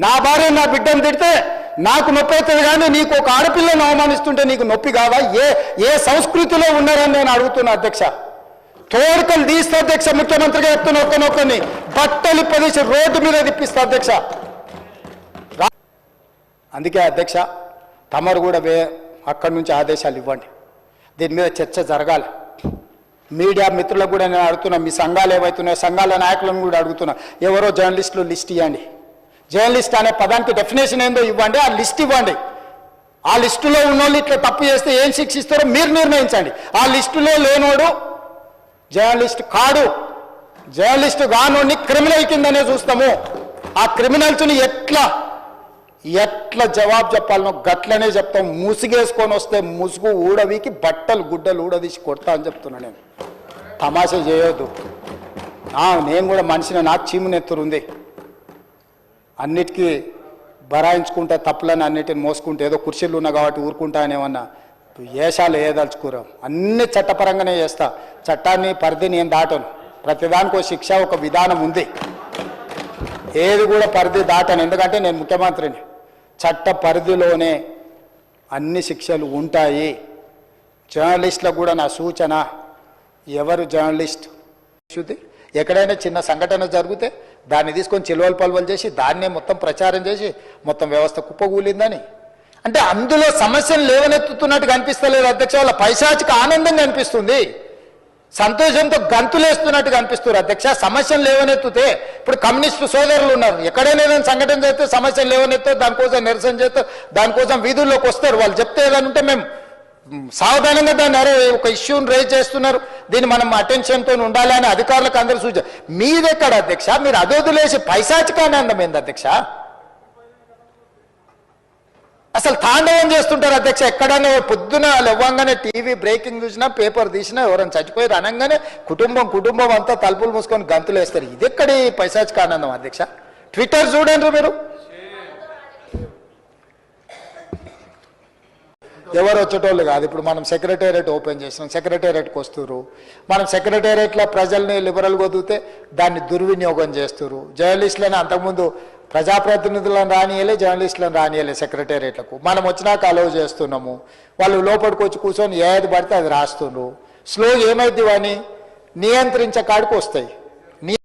నా భార్య నా బిడ్డను తిడితే నాకు నొప్పి అవుతుంది కానీ నీకు ఒక ఆడపిల్లను అవమానిస్తుంటే నీకు నొప్పి కావా? ఏ ఏ సంస్కృతిలో ఉన్నారని నేను అడుగుతున్నా అధ్యక్ష. తోడుకలు తీస్తే అధ్యక్ష ముఖ్యమంత్రిగా చెప్తున్న ఒక్కనొక్కని బట్టలు ప్రదేశం రోడ్డు మీద తిప్పిస్తా అధ్యక్ష. రా- అందుకే అధ్యక్ష తమరు కూడా వే అక్కడి నుంచి ఆదేశాలు ఇవ్వండి. దీని మీద చర్చ జరగాలి. మీడియా మిత్రులకు కూడా నేను అడుగుతున్నా మీ సంఘాలు ఏవైతున్నాయో సంఘాల నాయకులను కూడా అడుగుతున్నా. ఎవరో జర్నలిస్టులు లిస్ట్ ఇవ్వండి జర్నలిస్ట్ అనే పదానికి డెఫినేషన్ ఏందో ఇవ్వండి ఆ లిస్ట్ ఇవ్వండి. ఆ లిస్టులో ఉన్నోళ్ళు ఇట్లా తప్పు చేస్తే ఏం శిక్షిస్తారో మీరు నిర్ణయించండి. ఆ లిస్టులో లేనోడు జర్నలిస్ట్ కాడు. జర్నలిస్ట్ కానోడిని క్రిమినల్ కిందనే చూస్తాము. ఆ క్రిమినల్స్ని ఎట్లా ఎట్లా జవాబు చెప్పాలనో గట్లనే చెప్తాం. ముసుగేసుకొని వస్తే ముసుగు ఊడవికి బట్టలు గుడ్డలు ఊడదీసి కొడతా అని చెప్తున్నా నేను. తమాషా చేయొద్దు. నేను కూడా మనిషిని నాకు చీమునెత్తురుంది అన్నిటికీ బరాయించుకుంటా తప్పులని అన్నిటిని మోసుకుంటే ఏదో కుర్చీలు ఉన్నా కాబట్టి ఊరుకుంటా అనేమన్నా వేషాలు ఏషాలు అన్ని చట్టపరంగానే చేస్తా. చట్టాన్ని పరిధిని ఏం దాటను. ప్రతిదానికి శిక్ష ఒక విధానం ఉంది. ఏది కూడా పరిధి దాటను. ఎందుకంటే నేను ముఖ్యమంత్రిని. చట్ట పరిధిలోనే అన్ని శిక్షలు ఉంటాయి. జర్నలిస్టులకు కూడా నా సూచన ఎవరు జర్నలిస్ట్ శుద్ధి ఎక్కడైనా చిన్న సంఘటన జరిగితే దాన్ని తీసుకొని చిలువలు పలువలు చేసి దాన్నే మొత్తం ప్రచారం చేసి మొత్తం వ్యవస్థ కుప్పగూలిందని. అంటే అందులో సమస్యలు లేవనెత్తుతున్నట్టు కనిపిస్తలేదు అధ్యక్ష వాళ్ళ పైశాచిక ఆనందంగా అనిపిస్తుంది. సంతోషంతో గంతులేస్తున్నట్టు కనిపిస్తున్నారు అధ్యక్ష సమస్యలు లేవనెత్తితే ఇప్పుడు కమ్యూనిస్టు సోదరులు ఉన్నారు. ఎక్కడైనా ఏదైనా సంఘటన చేస్తే సమస్యలు లేవనెత్తే దానికోసం నిరసన చేస్తే దానికోసం వీధుల్లోకి వస్తారు. వాళ్ళు చెప్తే ఏదైనా ఉంటే మేము సావధానంగా దాన్ని అరే ఒక ఇష్యూని రేజ్ చేస్తున్నారు. దీన్ని మనం అటెన్షన్తో ఉండాలి అని అధికారులకు అందరూ సూచన మీదెక్కడ అధ్యక్ష? మీరు అదోదులేసి పైశాచికానందం ఏంది అధ్యక్ష? అసలు తాండవం చేస్తుంటారు అధ్యక్ష. ఎక్కడైనా పొద్దున లవ్వంగానే టీవీ బ్రేకింగ్ చూసినా పేపర్ తీసినా ఎవరైనా చచ్చిపోయారు అనగానే కుటుంబం కుటుంబం అంతా తలుపులు మూసుకొని గంతులు వేస్తారు ఇది ఎక్కడి పైశాచికానందం అధ్యక్ష? ట్విట్టర్ చూడండి మీరు. ఎవరు వచ్చేటోళ్ళు కాదు. ఇప్పుడు మనం సెక్రటేరియట్ ఓపెన్ చేసినాం. సెక్రటేరియట్కి వస్తున్నారు మనం సెక్రటేరియట్లో ప్రజల్ని లిబరల్ వదిలితే దాన్ని దుర్వినియోగం చేస్తున్నారు జర్నలిస్టులని అంతకుముందు ప్రజాప్రతినిధులను రానియలే జర్నలిస్టులను రానియలే సెక్రటేరియట్లకు. మనం వచ్చినాక అలవ్ చేస్తున్నాము. వాళ్ళు లోపలికి వచ్చి కూర్చొని ఏది పడితే అది రాస్తున్నారు స్లో ఏమైంది అని నియంత్రించే కాడికి వస్తాయి.